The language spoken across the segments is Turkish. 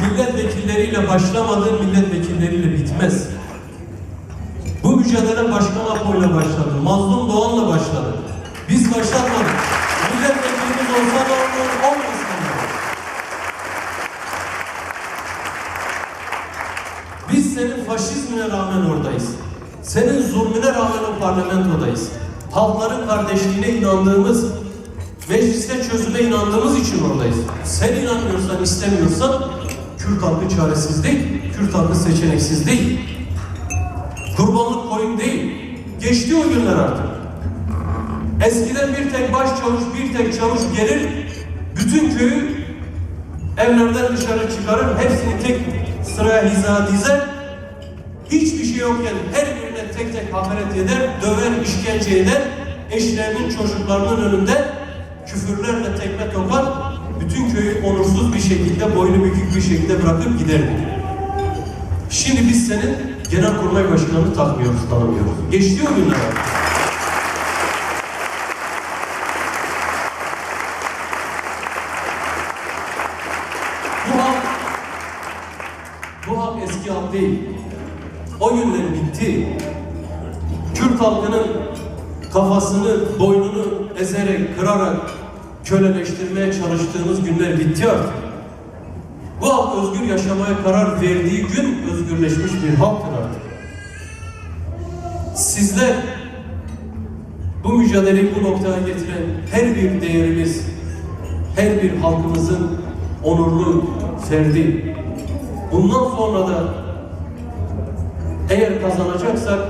milletvekilleriyle başlamadı, milletvekilleriyle bitmez. Bu mücadele Başkan Apo'yla başladı. Mazlum Doğan'la başladı. Biz başlatmadık. Milletvekilimiz olsa da olur, olmasın da. Biz senin faşizmine rağmen oradayız. Senin zulmüne rağmen o parlamentodayız. Halkların kardeşliğine inandığımız, mecliste çözüme inandığımız için oradayız. Sen inanmıyorsan, istemiyorsan Kürt halkı çaresiz değil, Kürt halkı seçeneksiz. Kurbanlık koyun değil. Geçti o günler artık. Eskiden bir tek baş çavuş, bir tek çavuş gelir, bütün köyü evlerden dışarı çıkarır, hepsini tek sıraya hiza dizer, hiçbir şey yokken her birine tek tek hakaret eder, döver, işkence eder, eşlerinin çocuklarının önünde küfürlerle tekme tokar, bütün köyü onursuz bir şekilde, boynu bükük bir şekilde bırakıp giderdi. Şimdi biz senin genelkurmay başkanını takmıyoruz, tanımıyoruz. Geçti o günler. Bu halk, bu halk eski halk değil. O günler bitti. Kürt halkının kafasını, boynunu ezerek, kırarak köleleştirmeye çalıştığımız günler bitti artık. Bu halk özgür yaşamaya karar verdiği gün özgürleşmiş bir halktır artık. Sizler bu mücadeleyi bu noktaya getiren her bir değerimiz, her bir halkımızın onurlu ferdi. Bundan sonra da eğer kazanacaksak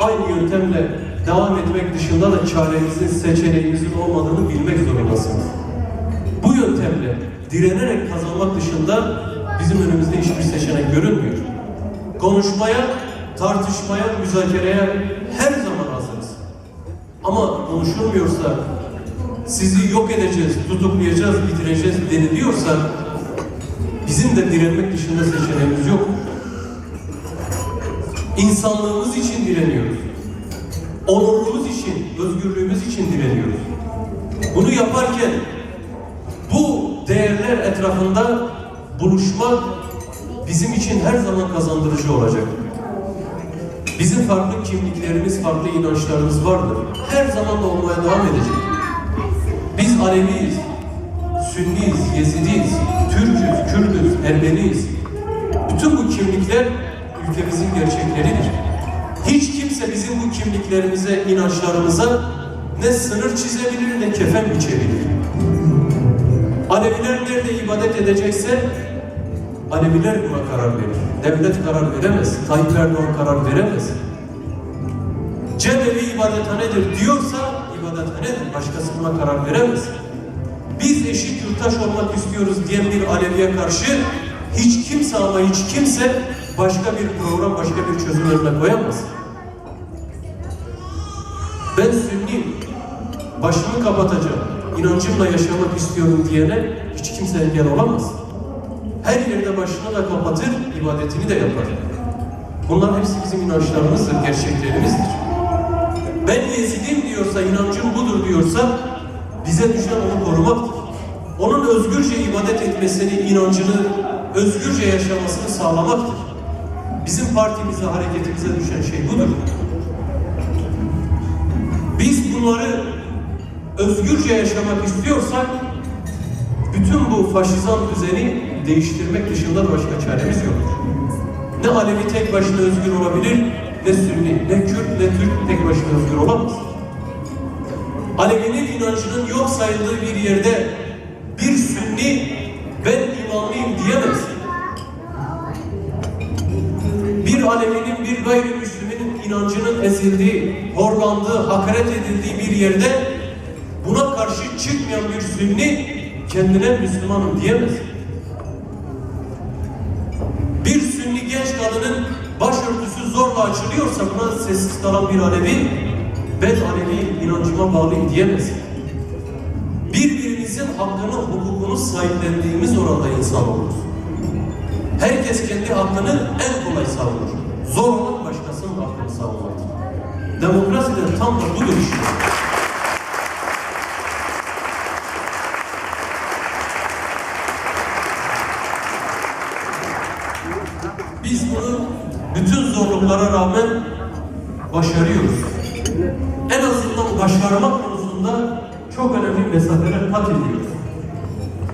aynı yöntemle devam etmek dışında da çaremizin, seçeneğimizin olmadığını bilmek zorundasınız. Bu yöntemle direnerek kazanmak dışında bizim önümüzde hiçbir seçenek görünmüyor. Konuşmaya, tartışmaya, müzakereye her zaman hazırız. Ama konuşulmuyorsa, sizi yok edeceğiz, tutuklayacağız, bitireceğiz deniliyorsa bizim de direnmek dışında seçeneğimiz yok. İnsanlığımız için direniyoruz. Onurumuz için, özgürlüğümüz için direniyoruz. Bunu yaparken bu değerler etrafında buluşmak bizim için her zaman kazandırıcı olacak. Bizim farklı kimliklerimiz, farklı inançlarımız vardır. Her zaman da olmaya devam edecek. Biz Aleviyiz, Sünniyiz, Yezidiyiz, Türk'üz, Kürdüz, Ermeniyiz. Bütün bu kimlikler ülkemizin gerçekleridir. Hiç kimse bizim bu kimliklerimize, inançlarımıza ne sınır çizebilir ne kefen biçebilir. Aleviler nerede ibadet edecekse Aleviler buna karar verir. Devlet karar veremez. Tayyip Erdoğan karar veremez. Cebevi ibadethanedir diyorsa ibadethanedir. Başkası buna karar veremez. Biz eşit yurttaş olmak istiyoruz diyen bir Aleviye karşı hiç kimse ama hiç kimse başka bir program, başka bir çözüm önüne koyamaz. Ben Sünniyim, başımı kapatacağım, inancımla yaşamak istiyorum diyene hiç kimse engel olamaz. Her yerde başını da kapatır, ibadetini de yapar. Bunlar hepsi bizim inançlarımızdır, gerçeklerimizdir. Ben Yezidiyim diyorsa, inancım budur diyorsa bize düşen onu korumaktır. Onun özgürce ibadet etmesini, inancını özgürce yaşamasını sağlamaktır. Bizim partimize, hareketimize düşen şey budur. Biz bunları özgürce yaşamak istiyorsak bütün bu faşizan düzeni değiştirmek dışında da başka çaremiz yoktur. Ne Alevi tek başına özgür olabilir, ne Sünni, ne Kürt, ne Türk tek başına özgür olamaz. Alevinin inancının yok sayıldığı bir yerde hakaret edildiği bir yerde buna karşı çıkmayan bir Sünni kendine Müslümanım diyemez. Bir Sünni genç kadının başörtüsü zorla açılıyorsa buna sessiz kalan bir Alevi ben Alevi inancıma bağlıyım diyemez. Birbirimizin hakkını, hukukunu sahiplendiğimiz oranda insan oluruz. Herkes kendi hakkını en kolay savunur. Zor olan başkasının hakkını savunmaktır. Demokraside tam da budur işte. Biz bunu bütün zorluklara rağmen başarıyoruz. En azından başarmak konusunda çok önemli mesafeler kat ediyoruz.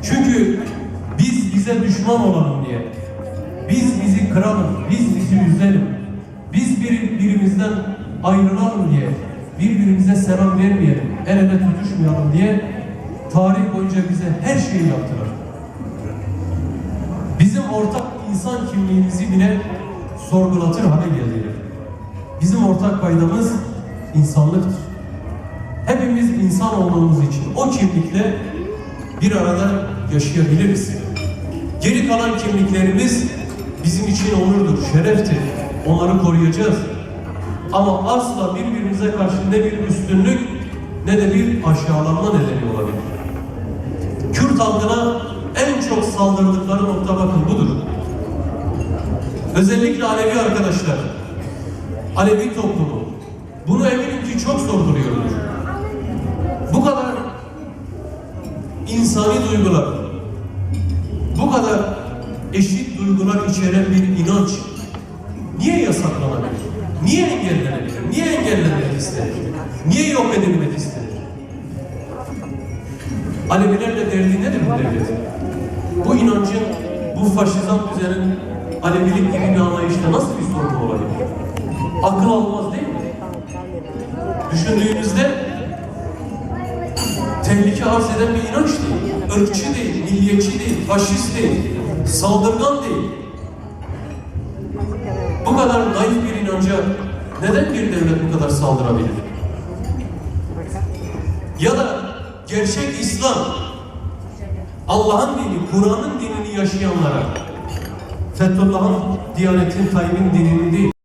Çünkü biz bize düşman olalım diye, biz bizi kıralım, biz bizi ayrılalım diye, birbirimize selam vermeyelim, el ele tutuşmayalım diye tarih boyunca bize her şeyi yaptılar. Bizim ortak insan kimliğimizi bile sorgulatır hale geldiler. Bizim ortak paydamız insanlıktır. Hepimiz insan olduğumuz için o kimlikle bir arada yaşayabiliriz. Geri kalan kimliklerimiz bizim için onurdur, şereftir. Onları koruyacağız. Ama asla birbirimize karşı ne bir üstünlük ne de bir aşağılanma nedeni olabilir. Kürt halkına en çok saldırdıkları nokta bakın budur. Özellikle Alevi arkadaşlar, Alevi toplumu bunu eminim ki çok sorguluyordur. Bu kadar insani duygular, bu kadar eşit duygular içeren bir inanç istenir? Niye yok edilmek istenir? Alevilerle derdi nedir bu devletin? Bu inancın, bu faşizan düzenin Alevilik gibi bir anlayışta nasıl bir sorun olabilir? Akıl almaz değil mi? Düşündüğümüzde tehlike arz eden bir inanç değil. ırkçı değil, milliyetçi değil, faşist değil, saldırgan değil. Bu kadar naif bir inanca neden bir devlet bu kadar saldırabilir? Ya da gerçek İslam, Allah'ın dini, Kur'an'ın dinini yaşayanlara, Fethullah'ın, Diyanet'in, Tayyip'in dinini değil,